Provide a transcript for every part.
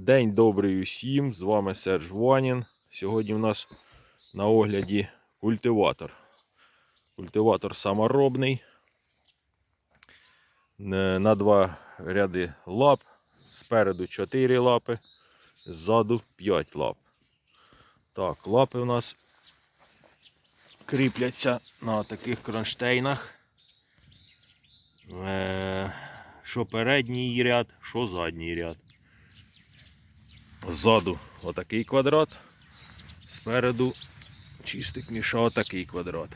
День добрий усім, з вами Серж Ванін. Сьогодні в нас на огляді культиватор. Культиватор саморобний. Е, На два ряди лап. Спереду 4 лапи, ззаду 5 лап. Так, лапи у нас кріпляться на таких кронштейнах. Е, Що передній ряд, що задній ряд. Ззаду отакий квадрат, спереду чистик міша отакий квадрат.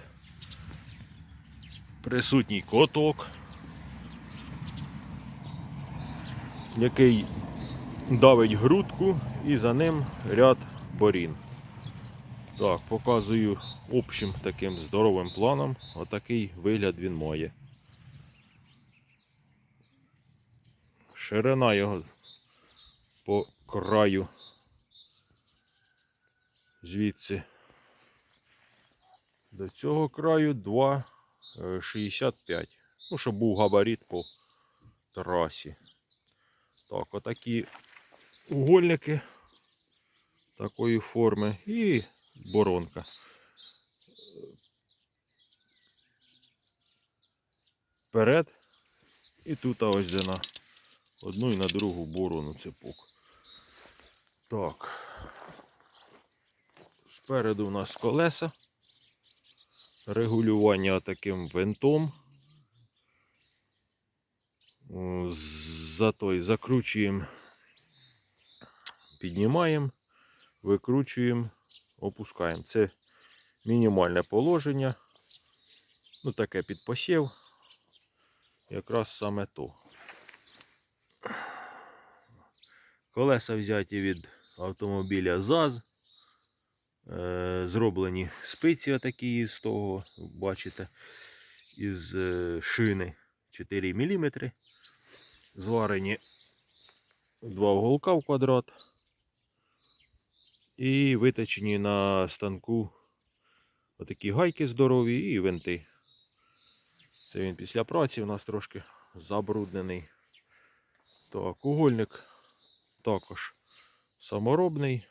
Присутній коток, який давить грудку і за ним ряд борін. Так, показую общим таким здоровим планом. Отакий вигляд він має. Ширина його по краю звідси до цього краю 2,65. Ну, щоб був габарит по трасі. Так, отакі угольники такої форми і боронка. Вперед. І тут ось на одну і на другу борону цепок. Так. Спереду у нас колеса. Регулювання таким винтом. За той закручуємо, піднімаємо, викручуємо, опускаємо. Це мінімальне положення. Ну, таке під посів. Якраз саме то. Колеса взяті від автомобіля ЗАЗ. Е, Зроблені спиці отакі з того, бачите, із е, шини 4 мм. Зварені два уголка в квадрат. І виточені на станку отакі гайки здорові і винти. Це він після праці у нас трошки забруднений. Так, угольник також саморобний.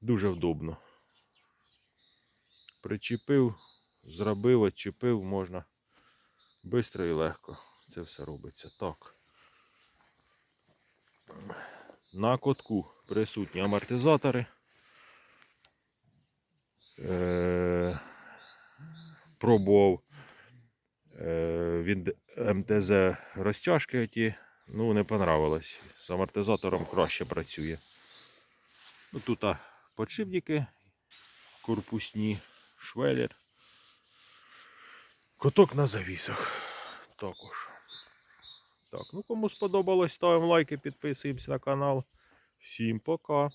Дуже вдобно. Причепив, зробив, відчепив, можна швидко і легко. Це все робиться. Так. На котку присутні амортизатори. Е- пробував е- від МТЗ розтяжки оті. Ну, не понравилось. З амортизатором краще працює. Ну, тут а, подшипники корпусні, швелер. Коток на завісах. Також. Так, ну кому сподобалось, ставимо лайки, підписуємося на канал. Всім пока.